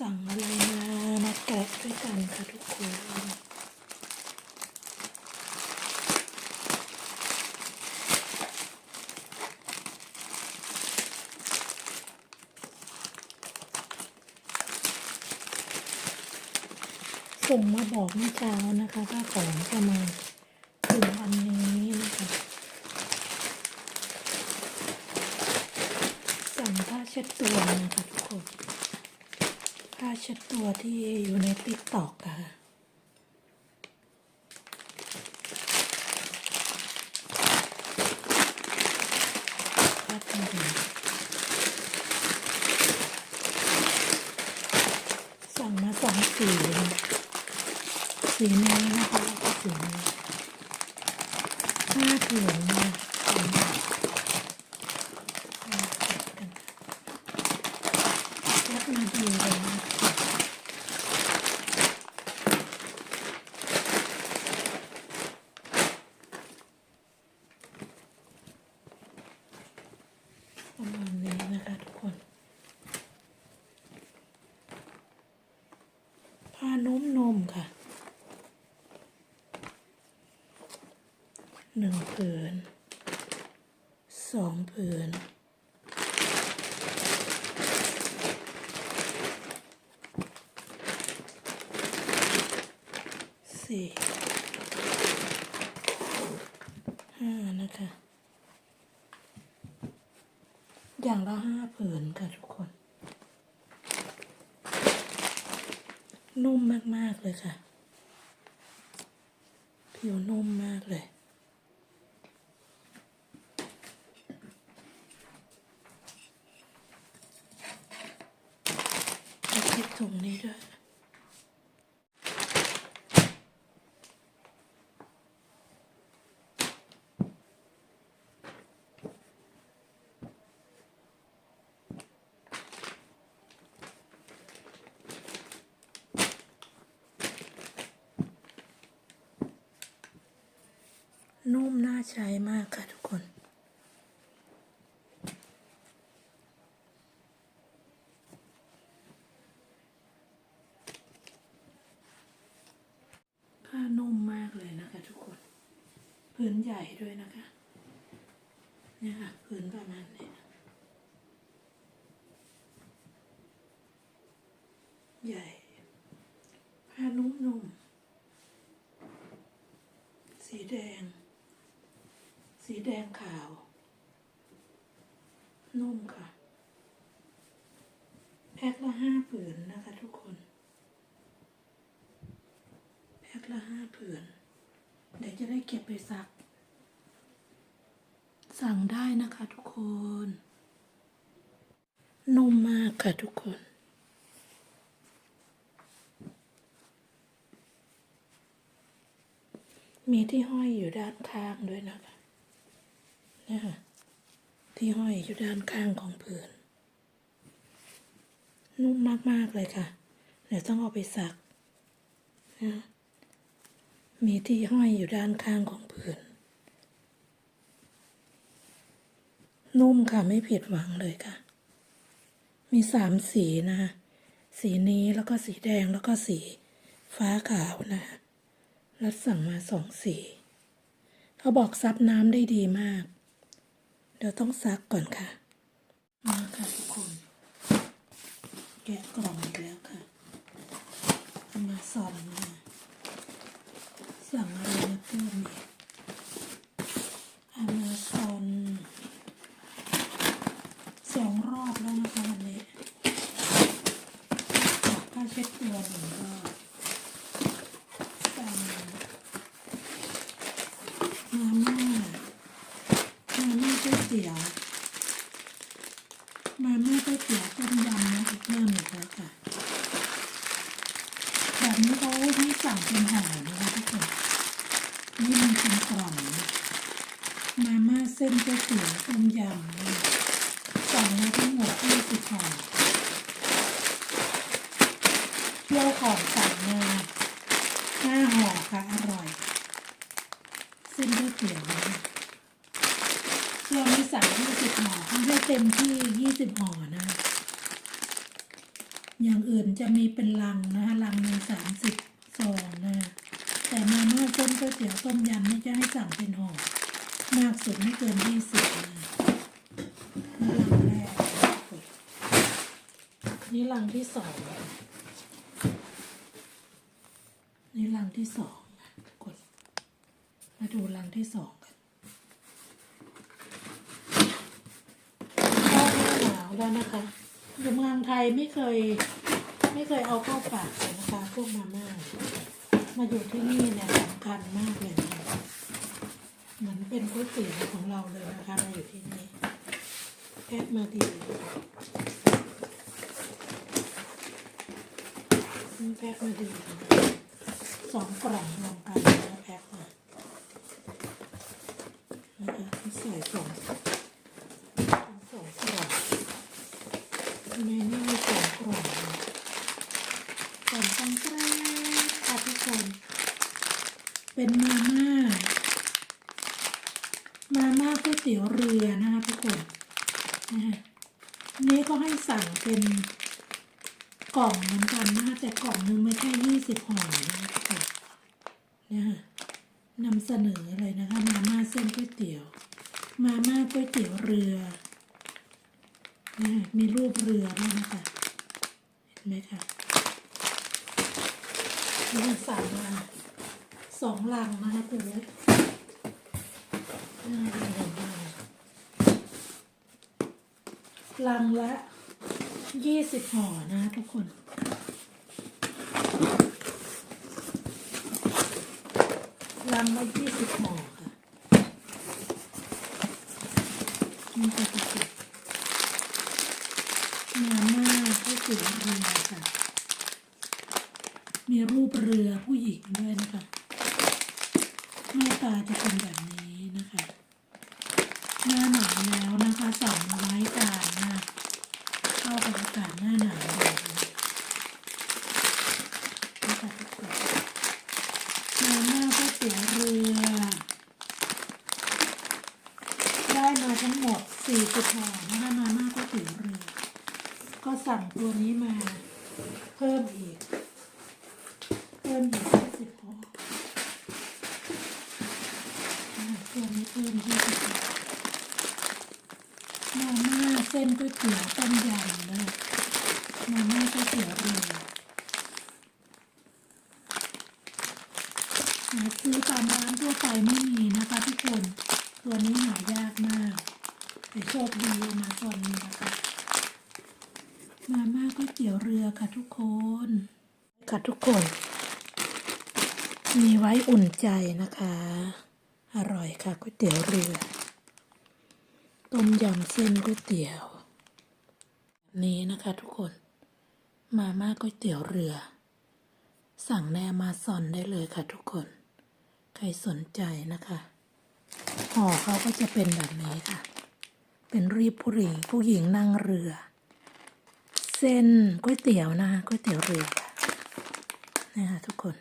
สั่งอะไรมามาแกะด้วยกันค่ะทุกคนส่งมาบอกเมื่อเช้านะคะว่าของจะมาถึงวันนี้นะคะสั่งผ้าเช็ดตัวนะคะ ช็ดตัวที่อยู่ในติ๊กตอกค่ะสั่งมาสองสีสีนี้นะคะแล้วก็สีนี้ห้าผืนนะสีนี้มาเก็บกันยัดมาดีเลยนะประมาณนี้นะคะทุกคน ผ้านุ่มนมค่ะ หนึ่งผืนสองผืนสี่ห้านะคะ อย่างละห้าผืนค่ะทุกคน นุ่มมาก ๆ เลยค่ะ ผิวนุ่มมากเลย จะเก็บ ถุงนี้ด้วย นุ่มน่าใช้มากค่ะทุกคน ผ้านุ่มมากเลยนะคะ ทุกคนพื้นใหญ่ด้วยนะคะเนี่ยค่ะพื้นประมาณนี้ใหญ่ ผ้านุ่มๆ สีแดง สีแดงขาว นุ่มค่ะ แพ็คละห้าผืนนะคะทุกคน แพ็ค ละห้าผืน เดี๋ยวจะได้เก็บไปซัก สั่งได้นะคะทุกคน นุ่มมากค่ะทุกคนมีที่ห้อยอยู่ด้านข้างด้วยนะคะเนี่ยค่ะที่ห้อยอยู่ด้านข้างของผืน นุ่มมาก ๆ เลยค่ะ เดี๋ยวต้องเอาไปซักนะ มีที่ห้อยอยู่ด้านข้างของผืน นุ่มค่ะไม่ผิดหวังเลยค่ะ มีสามสีนะคะสีนี้แล้วก็สีแดงแล้วก็สีฟ้าขาวนะคะรัดสั่งมาสองสี เขาบอกซับน้ำได้ดีมาก เดี๋ยวต้องซักก่อนค่ะ มาค่ะทุกคน แกะกล่องอีกแล้วค่ะ มาสอนมา สั่งอะไรมาเพิ่มอีกอามาซอนสองรอบแล้วนะคะวันนี้จากผ้าเช็ดตัวหนึ่งรอบสั่งมาม่ามาม่าก๋วยเตี๋ยว มาม่าก๋วยเตี๋ยวต้มยำนะเพิ่มอีกแล้วค่ะ แบบนี้เขาให้สั่งเป็นห่อนะคะทุกคนนี่มันเป็นกล่องนะมาม่าเส้นก๋วยเตี๋ยวต้มยำสั่งมาทั้งหมดยี่สิบห่อเที่ยวของสั่งมาห้าห่อค่ะอร่อย เส้นก๋วยเตี๋ยวนะคะเราไม่สั่งยี่สิบห่อเขาให้เต็มที่ยี่สิบห่อนะ อย่างอื่นจะมีเป็นลังนะคะลังหนึ่งสามสิบซองนะแต่มาม่าเส้นก๋วยเตี๋ยวต้มยำนี่จะให้สั่งเป็นห่อ มากสุดไม่เกินยี่สิบนะนี่ลังแรกนี่ลังที่สองนี่ลังที่สองนะกดมาดูลังที่สองกันข้าหน้าหนาวแล้วนะคะอยู่เมืองไทยไม่เคย ไม่เคยเอาเข้าปากเลยนะคะพวกมาม่ามาอยู่ที่นี่เนี่ยสำคัญมากเลย เหมือนเป็นก๋วยเตี๋ยวของเราเลยนะคะมาอยู่ที่นี่แพ็คมาดีแพ็คมาดีสองกล่องรวมกันนะแพ็คมานะคะใส่สองสองกล่องทำไมนี่มีสองกล่องนะกล่องตังแกรค่ะทุกคน เป็นมาม่า มาม่าก๋วยเตี๋ยวเรือนะคะทุกคนนะคะนี่ก็ให้สั่งเป็นกล่องเหมือนกันนะคะแต่กล่องนึงไม่ใช่ยี่สิบห่อนะคะทุกคนเนี่ยค่ะนำเสนอเลยนะคะมาม่าเส้นก๋วยเตี๋ยว มาม่าก๋วยเตี๋ยวเรือนะคะมีรูปเรือด้วยนะคะเห็นไหมคะนี่สั่งมาสองลังนะคะตัวเล็ก ลังละยี่สิบห่อนะทุกคน ลังละยี่สิบห่อค่ะนี่ก็จะเป็นมาม่าก๋วยเตี๋ยวเรือค่ะ มีรูปเรือผู้หญิงด้วยนะคะหน้าตาจะเป็นแบบนี้นะคะ หน้าหนาวแล้วนะ คะสั่งไว้การนะเข้ากับอากาศหน้าหนาวเลยนะคะทุกคนมาม่าก๋วยเตี๋ยเรือ ได้มาทั้งหมดสี่สิบห่อนะคะมาม่าก๋วยเตี๋ยเรือ ก็สั่งตัวนี้มา เพิ่มอีก เพิ่มอีกห้าสิบห่อ อ่าตัวนี้เพิ่มยี่สิบาทมาม่า เส้นก๋วยเตี๋ยวต้มยำนะมาม่าก๋วยเตี๋ยวเรือหาซื้อตามร้านทั่วไปไม่มีนะคะทุกคน ตัวนี้หายากมาก แต่โชคดีเอามาตอนนี้นะคะ มาม่าก๋วยเตี๋ยวเรือค่ะทุกคน ค่ะทุกคน มีไว้อุ่นใจนะคะ อร่อยค่ะก๋วยเตี๋ยวเรือต้มยำเส้นก๋วยเตี๋ยว นี้นะคะทุกคน มาม่าก๋วยเตี๋ยวเรือ สั่งในอมาซอนได้เลยค่ะทุกคน ใครสนใจนะคะห่อเขาก็จะเป็นแบบนี้ค่ะ เป็นรีบผู้หญิงผู้หญิงนั่งเรือ เส้นก๋วยเตี๋ยวนะคะก๋วยเตี๋ยวเรือค่ะนี่ค่ะทุกคน